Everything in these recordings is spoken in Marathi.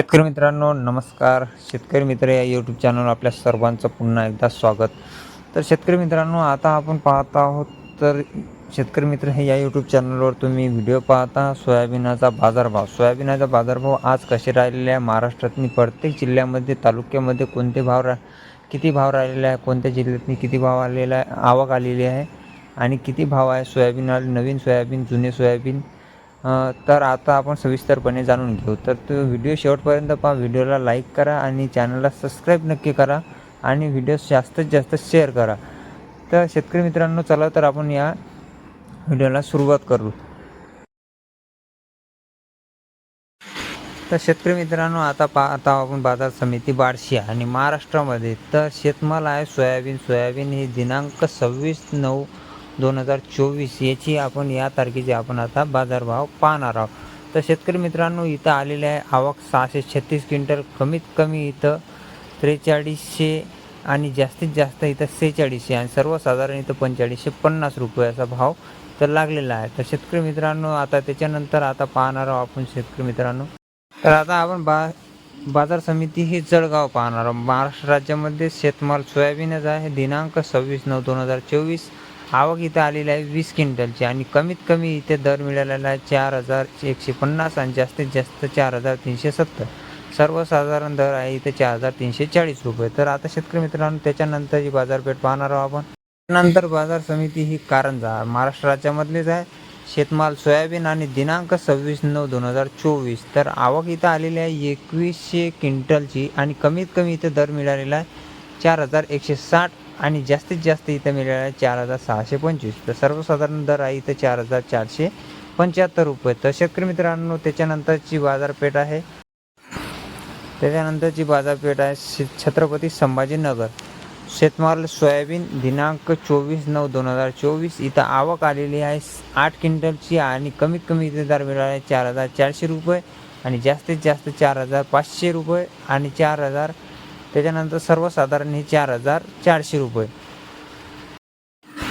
शेतकरी मित्रांनो नमस्कार. शेतकरी मित्र या यूट्यूब चॅनलवर आपल्या सर्वांचं पुन्हा एकदा स्वागत. तर शेतकरी मित्रांनो आता आपण पाहत आहोत तर शेतकरी मित्र हे या यूट्यूब चॅनलवर तुम्ही व्हिडिओ पाहता सोयाबीनाचा बाजारभाव. सोयाबीनाचा बाजारभाव आज कसे राहिलेले आहे? महाराष्ट्रातनी प्रत्येक जिल्ह्यामध्ये तालुक्यामध्ये कोणते भाव रा किती भाव राहिलेला आहे? कोणत्या जिल्ह्यातनी किती भाव आलेला आहे? आवक आलेली आहे? आणि किती भाव आहे सोयाबीन नवीन सोयाबीन जुने सोयाबीन? तर आता आपण सविस्तरपणे जाणून घेऊ. तर तो व्हिडिओ शेवटपर्यंत पहा. व्हिडिओला लाईक करा आणि चॅनलला सबस्क्राईब नक्की करा आणि व्हिडिओ जास्तीत जास्त शेअर करा. तर शेतकरी मित्रांनो चला तर आपण या व्हिडिओला सुरुवात करू. तर शेतकरी मित्रांनो आता पाहता आपण बाजार समिती बार्शी आणि महाराष्ट्रामध्ये तर शेतमाल आहे सोयाबीन. सोयाबीन ही दिनांक सव्वीस नऊ दोन हजार चोवीस याची आपण या तारखेची आपण आता बाजारभाव पाहणार आहोत. तर शेतकरी मित्रांनो इथं आलेले आहे आवक सहाशे छत्तीस क्विंटल कमीत कमी इथं त्रेचाळीसशे आणि जास्तीत जास्त इथं सेहेचाळीसशे आणि सर्वसाधारण इथं पंचेचाळीसशे पन्नास रुपये असा भाव तर लागलेला आहे. तर शेतकरी मित्रांनो आता त्याच्यानंतर आता पाहणार आहोत आपण शेतकरी मित्रांनो. तर आता आपण बा बाजार समिती ही जळगाव पाहणार आहोत. महाराष्ट्र राज्यामध्ये शेतमाल सोयाबीनच आहे. दिनांक सव्वीस नऊ दोन हजार चोवीस आवक इथं आलेली आहे वीस क्विंटलची आणि कमीत कमी इथे दर मिळालेला आहे चार हजार एकशे पन्नास आणि जास्तीत जास्त चार हजार तीनशे सत्तर. सर्वसाधारण दर आहे इथे चार हजार तीनशे चाळीस रुपये. तर आता शेतकरी मित्रांनो त्याच्यानंतरची बाजारपेठ पाहणार आहोत आपण. नंतर बाजार समिती ही कारंजा महाराष्ट्र राज्यामधलीच आहे. शेतमाल सोयाबीन आणि दिनांक सव्वीस नऊ दोन हजार चोवीस. तर आवक इथं आलेली आहे एकवीसशे क्विंटलची आणि कमीत कमी इथं दर मिळालेला आहे चार हजार एकशे साठ आणि जास्तीत जास्त इथं मिळालेला चार हजार सहाशे पंचवीस. तर सर्वसाधारण दर आहे इथं चार हजार चारशे पंच्याहत्तर रुपये. तर शेतकरी मित्रांनो त्याच्यानंतरची बाजारपेठ आहे. त्याच्यानंतरची बाजारपेठ आहे शे- छत्रपती संभाजीनगर. शेतमाल सोयाबीन दिनांक चोवीस नऊ दोन हजार चोवीस. इथं आवक आलेली आहे आठ क्विंटलची आणि कमीत कमी इथे दर मिळाला आहे चार हजार चारशे रुपये आणि जास्तीत जास्त चार हजार पाचशे रुपये आणि चार हजार त्याच्यानंतर सर्वसाधारण हे चार हजार चारशे रुपये.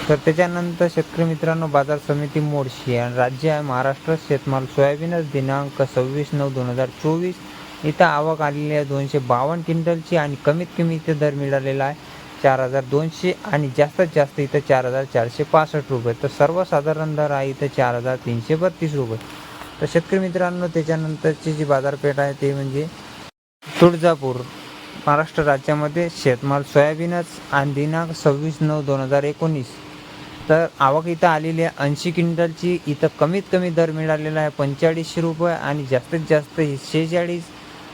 तर त्याच्यानंतर शेतकरी मित्रांनो बाजार समिती मोडशी आणि राज्य आहे महाराष्ट्र शेतमाल सोयाबीनच दिनांक सव्वीस नऊ दोन हजार चोवीस. इथं आवक आलेली आहे दोनशे बावन्न क्विंटलची आणि कमीत कमी इथे दर मिळालेला आहे चार हजार दोनशे आणि जास्तीत जास्त इथं चार हजार चारशे पासष्ट रुपये. तर सर्वसाधारण दर आहे इथं चार हजार तीनशे बत्तीस रुपये. तर शेतकरी मित्रांनो त्याच्यानंतरची जी बाजारपेठ आहे ते म्हणजे तुळजापूर. महाराष्ट्र राज्यामध्ये शेतमाल सोयाबीनच आणि दिनांक सव्वीस नऊ दोन हजार एकोणीस. तर आवक इथं आलेली आहे. ऐंशी क्विंटलची इथं कमीत कमी दर मिळालेला आहे पंचेचाळीसशे रुपये आणि जास्तीत जास्त ही शेहेचाळीस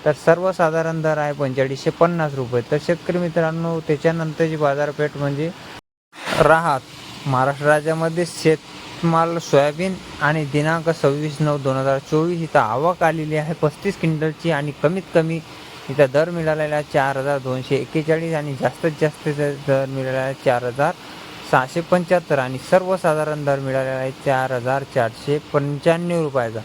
तर सर्वसाधारण दर आहे पंचेचाळीसशे पन्नास रुपये. तर शेतकरी मित्रांनो त्याच्यानंतरची बाजारपेठ म्हणजे राहात. महाराष्ट्र राज्यामध्ये शेतमाल सोयाबीन आणि दिनांक सव्वीस नऊ दोन हजार चोवीस इथं आवक आलेली आहे पस्तीस क्विंटलची आणि कमीत कमी इथं दर मिळालेला चार हजार दोनशे एक्केचाळीस आणि जास्तीत जास्त दर मिळालेला चार हजार सहाशे पंच्याहत्तर आणि सर्वसाधारण दर मिळालेला आहे चार हजार चारशे पंच्याण्णव रुपयाचा.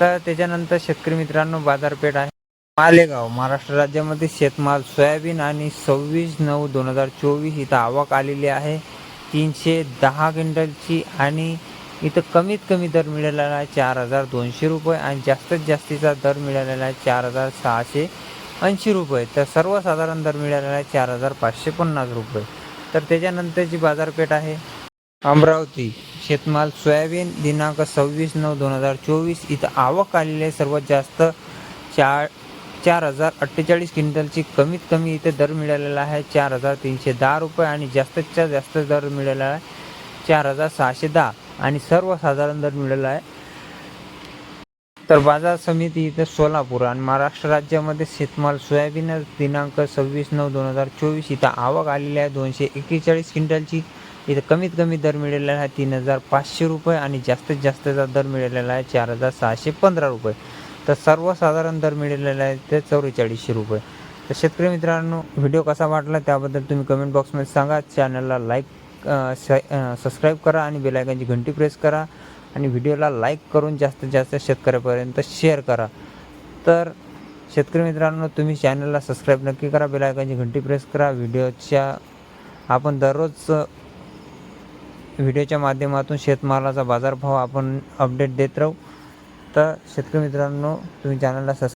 तर त्याच्यानंतर शेतकरी मित्रांनो बाजारपेठ आहे. मालेगाव महाराष्ट्र राज्यामध्ये शेतमाल सोयाबीन आणि सव्वीस नऊ दोन हजार चोवीस इथं आवक आलेली आहे. तीनशे दहा क्विंटलची आणि इथं कमीत कमी दर मिळालेला आहे चार हजार दोनशे रुपये आणि जास्तीत जास्तीचा दर मिळालेला आहे चार हजार सहाशे ऐंशी रुपये. तर सर्वसाधारण दर मिळालेला आहे चार हजार पाचशे पन्नास रुपये. तर त्याच्यानंतरची बाजारपेठ आहे. अमरावती शेतमाल सोयाबीन दिनांक सव्वीस नऊ दोन हजार चोवीस. इथं आवक आलेली आहे. सर्वात जास्त चार चार हजार अठ्ठेचाळीस क्विंटलची कमीत कमी इथे दर मिळालेला आहे चार हजार तीनशे दहा रुपये आणि जास्तीतच्या जास्त दर मिळालेला आहे चार हजार सहाशे दहा. आणि सर्वसाधारण दर मिळाला आहे. तर बाजार समिती इथं सोलापूर आणि महाराष्ट्र राज्यामध्ये शेतमाल सोयाबीन दिनांक सव्वीस नऊ दोन हजार चोवीस इथं आवक आलेली आहे. दोनशे एक्केचाळीस क्विंटलची इथं कमीत कमी दर मिळालेला आहे. तीन हजार पाचशे रुपये आणि जास्तीत जास्तचा दर मिळालेला आहे. चार हजार सहाशे पंधरा रुपये. तर सर्वसाधारण दर मिळालेला आहे ते चौवेचाळीसशे रुपये. तर शेतकरी मित्रांनो व्हिडिओ कसा वाटला त्याबद्दल तुम्ही कमेंट बॉक्समध्ये सांगा. चॅनलला लाईक सबस्क्राईब करा आणि बेलायकनची घंटी प्रेस करा आणि व्हिडिओला लाईक करून जास्तीत जास्त शेतकऱ्यापर्यंत शेअर करा. तर शेतकरी मित्रांनो तुम्ही चॅनलला सबस्क्राईब नक्की करा बेलायकनची घंटी प्रेस करा. व्हिडिओच्या आपण दररोज व्हिडिओच्या माध्यमातून शेतमालाचा बाजारभाव आपण अपडेट देत राहू. तर शेतकरी मित्रांनो तुम्ही चॅनलला सबस्क्राईब